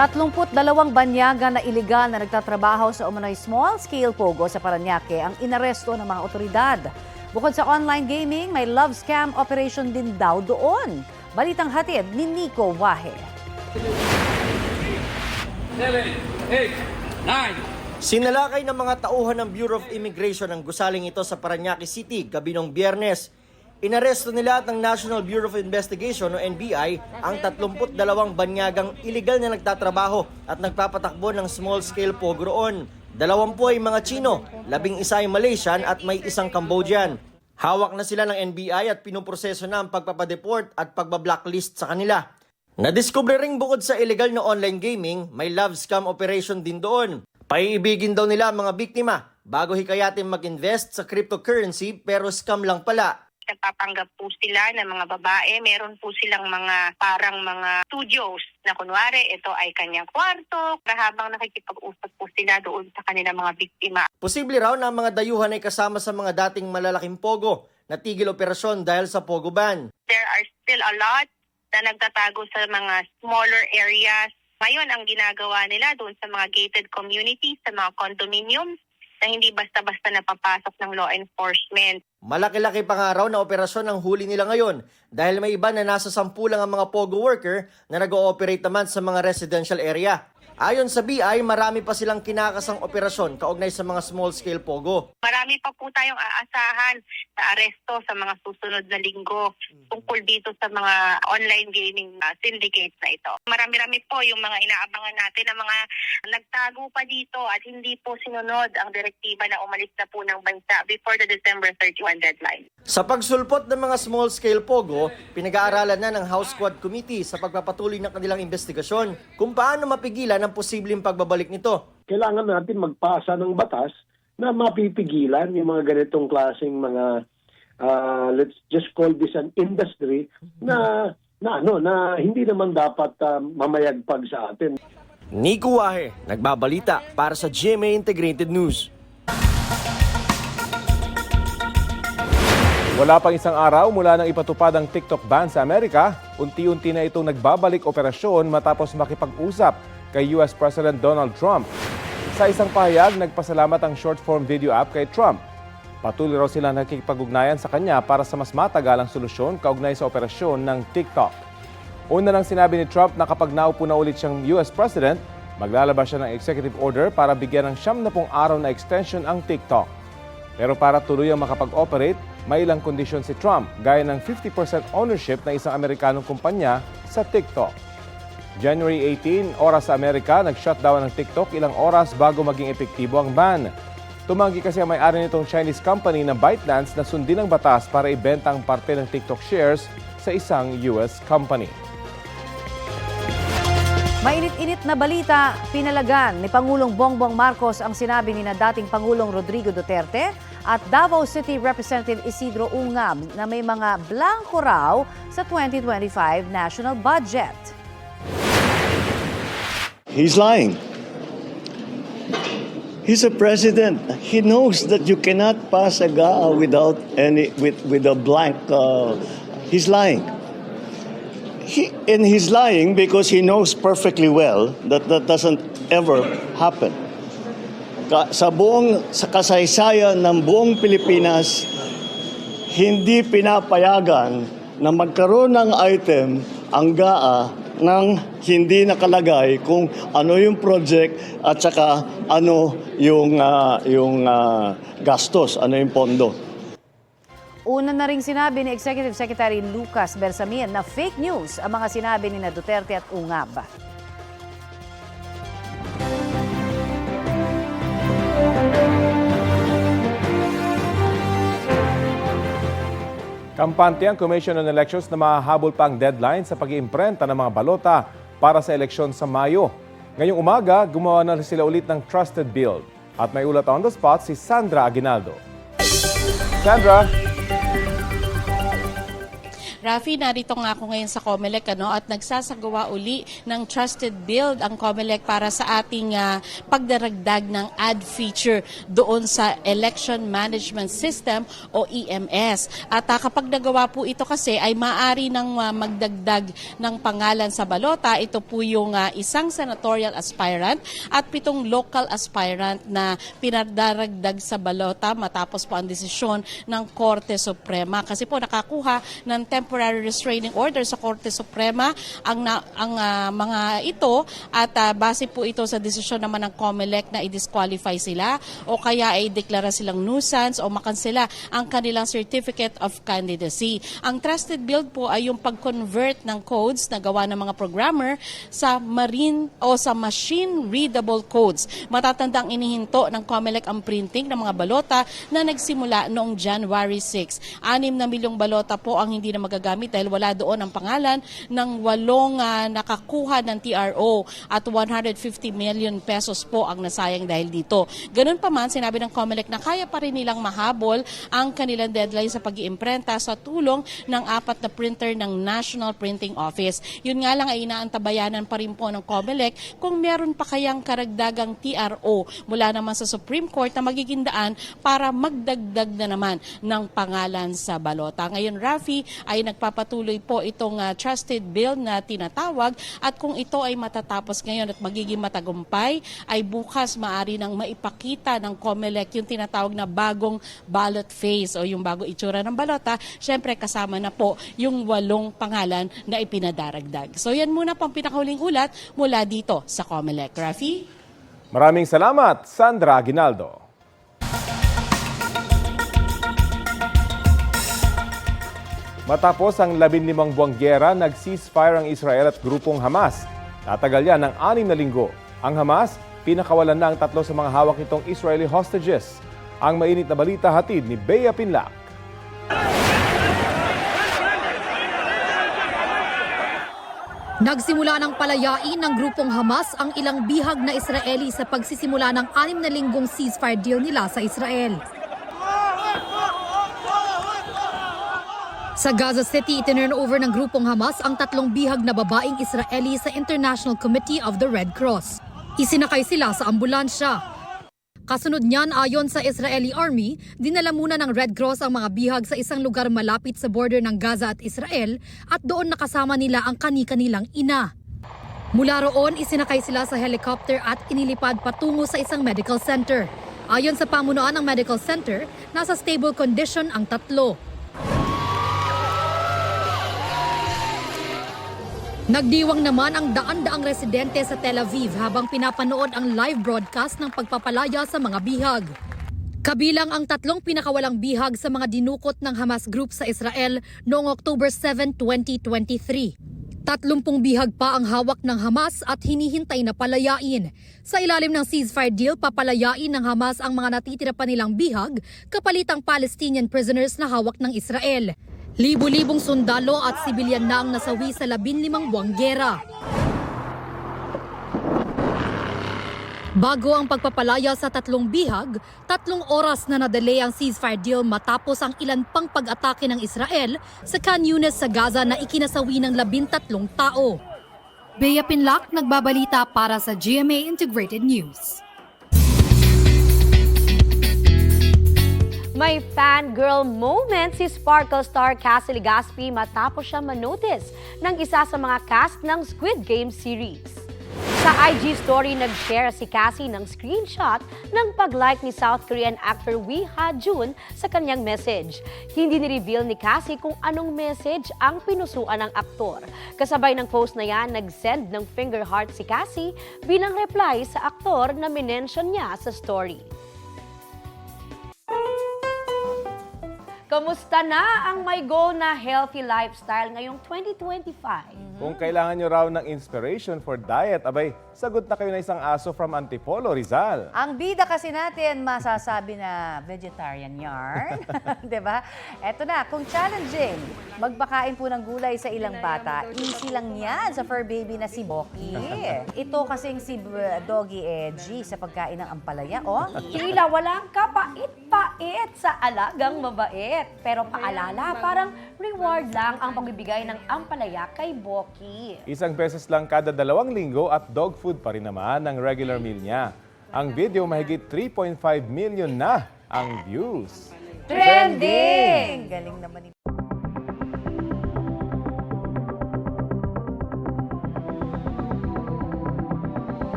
32 banyaga na iligal na nagtatrabaho sa umano'y small-scale pogo sa Paranaque ang inaresto ng mga otoridad. Bukod sa online gaming, may love scam operation din daw doon. Balitang hatid ni Nico Wahe. seven, eight, nine. Sinalakay ng mga tauhan ng Bureau of Immigration ang gusaling ito sa Parañaque City gabi ng biyernes. Inaresto nila at ng National Bureau of Investigation o NBI ang 32 banyagang iligal na nagtatrabaho at nagpapatakbo ng small-scale pogo roon. Dalawampu ay mga Chino, labing isa ay Malaysian at may isang Cambodian. Hawak na sila ng NBI at pinuproseso na ang pagpapadeport at pagbablacklist sa kanila. Nadiskubre ring bukod sa illegal na online gaming, may love scam operation din doon. Paiibigin daw nila ang mga biktima bago hikayatin mag-invest sa cryptocurrency pero scam lang pala. Nagpapanggap po sila ng mga babae. Meron po silang mga parang mga studios na kunwari ito ay kanyang kwarto habang nakikipag-usap po sila doon sa kanilang mga biktima. Posible raw na ang mga dayuhan ay kasama sa mga dating malalaking pogo na tigil operasyon dahil sa pogo ban. There are still a lot na nagtatago sa mga smaller areas. Ngayon, ang ginagawa nila doon sa mga gated communities, sa mga condominiums, na hindi basta-basta napapasok ng law enforcement. Malaki-laki pa nga raw na operasyon ang huli nila ngayon dahil may iba na nasa sampu lang ang mga pogo worker na nag-ooperate naman sa mga residential area. Ayon sa BI, marami pa silang kinakasang operasyon kaugnay sa mga small-scale pogo. Marami pa po tayong aasahan na aresto sa mga susunod na linggo tungkol dito sa mga online gaming uh, syndicates na ito. Marami-rami po yung mga inaabangan natin na mga nagtago pa dito at hindi po sinunod ang direktiba na umalis na po ng bansa before the December 31 deadline. Sa pagsulpot ng mga small-scale pogo, pinag-aaralan na ng House Squad Committee sa pagpapatuloy ng kanilang investigasyon kung paano mapigilan ang posibleng pagbabalik nito. kailangan natin magpasa ng batas na mapipigilan yung mga ganitong klaseng mga ah, let's just call this an industry na na ano na hindi naman dapat ah, mamayagpag sa atin. Nico Wahe, nagbabalita para sa GMA Integrated News. Wala pang isang araw mula nang ipatupad ang TikTok ban sa Amerika, unti-unti na itong nagbabalik operasyon matapos makipag-usap kay US President Donald Trump. Sa isang pahayag, nagpasalamat ang short-form video app kay Trump. Patuloy raw sila nakikipag-ugnayan sa kanya para sa mas matagalang solusyon kaugnay sa operasyon ng TikTok. Una nang sinabi ni Trump na kapag naupo na ulit siyang US President, maglalabas siya ng executive order para bigyan ng siyam na pong araw na extension ang TikTok. Pero para tuluyang makapag-operate, may ilang kondisyon si Trump, gaya ng 50% ownership ng isang Amerikanong kumpanya sa TikTok. January 18, oras sa Amerika, nag-shutdown ng TikTok ilang oras bago maging epektibo ang ban. Tumanggi kasi ang may-ari nitong Chinese company na ByteDance na sundin ang batas para ibenta ang parte ng TikTok shares sa isang US company. Mainit-init na balita, pinalagan ni Pangulong Bongbong Marcos ang sinabi ni na dating Pangulong Rodrigo Duterte at Davao City Representative Isidro Ungab na may mga blanco raw sa 2025 national budget. He's lying. He's a president. He knows that you cannot pass a GAA without any with with a blank. Uh, he's lying. He, and he's lying because he knows perfectly well that that doesn't ever happen. Sa buong sa kasaysayan ng buong Pilipinas, hindi pinapayagan na magkaroon ng item ang GAA nang hindi nakalagay kung ano yung project at saka ano yung ah, yung ah, gastos, ano yung pondo. Una na ring sinabi ni Executive Secretary Lucas Bersamin na fake news ang mga sinabi ni na Duterte at Ungab. Kampante ang Commission on Elections na mahahabol pa ang deadline sa pag-iimprenta ng mga balota para sa eleksyon sa Mayo. Ngayong umaga, gumawa na sila ulit ng Trusted Build. At may ulat on the spot si Sandra Aguinaldo. Sandra, Rafi, narito nga ako ngayon sa COMELEC ano, at nagsasagawa uli ng trusted build ang COMELEC para sa ating ah, pagdaragdag ng ad feature doon sa Election Management System o EMS. At ah, kapag nagawa po ito kasi ay maaari nang ah, magdagdag ng pangalan sa balota. Ito po yung ah, isang senatorial aspirant at pitong local aspirant na pinadaragdag sa balota matapos po ang desisyon ng Korte Suprema. Kasi po nakakuha ng temporary restraining order sa Korte Suprema ang, na, ang ah, mga ito at ah, base po ito sa desisyon naman ng COMELEC na i-disqualify sila o kaya ay deklara silang nuisance o makansela ang kanilang certificate of candidacy. Ang trusted build po ay yung pag-convert ng codes na gawa ng mga programmer sa marine o sa machine readable codes. Matatandang inihinto ng COMELEC ang printing ng mga balota na nagsimula noong January 6. Anim na milyong balota po ang hindi na magagamit dahil wala doon ang pangalan ng walong ah, nakakuha ng TRO at 150 million pesos po ang nasayang dahil dito. Ganun pa man, sinabi ng COMELEC na kaya pa rin nilang mahabol ang kanilang deadline sa pag iimprenta sa tulong ng apat na printer ng National Printing Office. Yun nga lang ay inaantabayanan pa rin po ng COMELEC kung meron pa kayang karagdagang TRO mula naman sa Supreme Court na magiging daan para magdagdag na naman ng pangalan sa balota. Ngayon, Rafi, ay nagpapatuloy po itong ah, trusted bill na tinatawag at kung ito ay matatapos ngayon at magiging matagumpay, ay bukas maari nang maipakita ng COMELEC yung tinatawag na bagong ballot phase o yung bago itsura ng balota. Siyempre, kasama na po yung walong pangalan na ipinadaragdag. So yan muna pang pinakahuling ulat mula dito sa COMELEC. Rafi? Maraming salamat, Sandra Aguinaldo. Matapos ang 15 buwang gyera, nag-ceasefire ang Israel at grupong Hamas. Tatagal yan ng anim na linggo. Ang Hamas, pinakawalan na ang tatlo sa mga hawak nitong Israeli hostages. Ang mainit na balita hatid ni Bea Pinlac. Nagsimula ng palayain ng grupong Hamas ang ilang bihag na Israeli sa pagsisimula ng anim na linggong ceasefire deal nila sa Israel. Sa Gaza City, itinurn over ng grupong Hamas ang tatlong bihag na babaeng Israeli sa International Committee of the Red Cross. Isinakay sila sa ambulansya. Kasunod niyan, ayon sa Israeli Army, dinala muna ng Red Cross ang mga bihag sa isang lugar malapit sa border ng Gaza at Israel at doon nakasama nila ang kani-kanilang ina. Mula roon, isinakay sila sa helicopter at inilipad patungo sa isang medical center. Ayon sa pamunuan ng medical center, nasa stable condition ang tatlo. Nagdiwang naman ang daan-daang residente sa Tel Aviv habang pinapanood ang live broadcast ng pagpapalaya sa mga bihag. Kabilang ang tatlong pinakawalang bihag sa mga dinukot ng Hamas Group sa Israel noong October 7, 2023. Tatlumpung bihag pa ang hawak ng Hamas at hinihintay na palayain. Sa ilalim ng ceasefire deal, papalayain ng Hamas ang mga natitira pa nilang bihag kapalitang Palestinian prisoners na hawak ng Israel. Libo-libong sundalo at sibilyan na ang nasawi sa labinlimang buwang gera. Bago ang pagpapalaya sa tatlong bihag, tatlong oras na nadelay ang ceasefire deal matapos ang ilan pang pag-atake ng Israel sa Khan Yunis sa Gaza na ikinasawi ng labintatlong tao. Bea Pinlac, nagbabalita para sa GMA Integrated News. May fangirl moment si Sparkle star Cassie Legaspi matapos siya manotice ng isa sa mga cast ng Squid Game series. Sa IG story, nag-share si Cassie ng screenshot ng pag-like ni South Korean actor Lee Ha-jun sa kanyang message. Hindi ni-reveal ni Cassie kung anong message ang pinusuan ng aktor. Kasabay ng post na yan, nag-send ng finger heart si Cassie bilang reply sa aktor na minention niya sa story. Kamusta na ang may goal na healthy lifestyle ngayong 2025? Kung kailangan nyo raw ng inspiration for diet, abay, sagot na kayo na isang aso from Antipolo, Rizal. Ang bida kasi natin, masasabi na vegetarian yarn. 'Di ba? Eto na, kung challenging, magbakain po ng gulay sa ilang bata, easy lang yan sa fur baby na si Boki. Ito kasing si B- Doggy Edgy sa pagkain ng ampalaya. Oh, Tila walang kapait pa mabait sa alagang mabait. Pero paalala, parang reward lang ang pagbibigay ng ampalaya kay Boki. Isang beses lang kada dalawang linggo at dog food pa rin naman ang regular meal niya. Ang video mahigit 3.5 million na ang views. Trending! Galing naman ni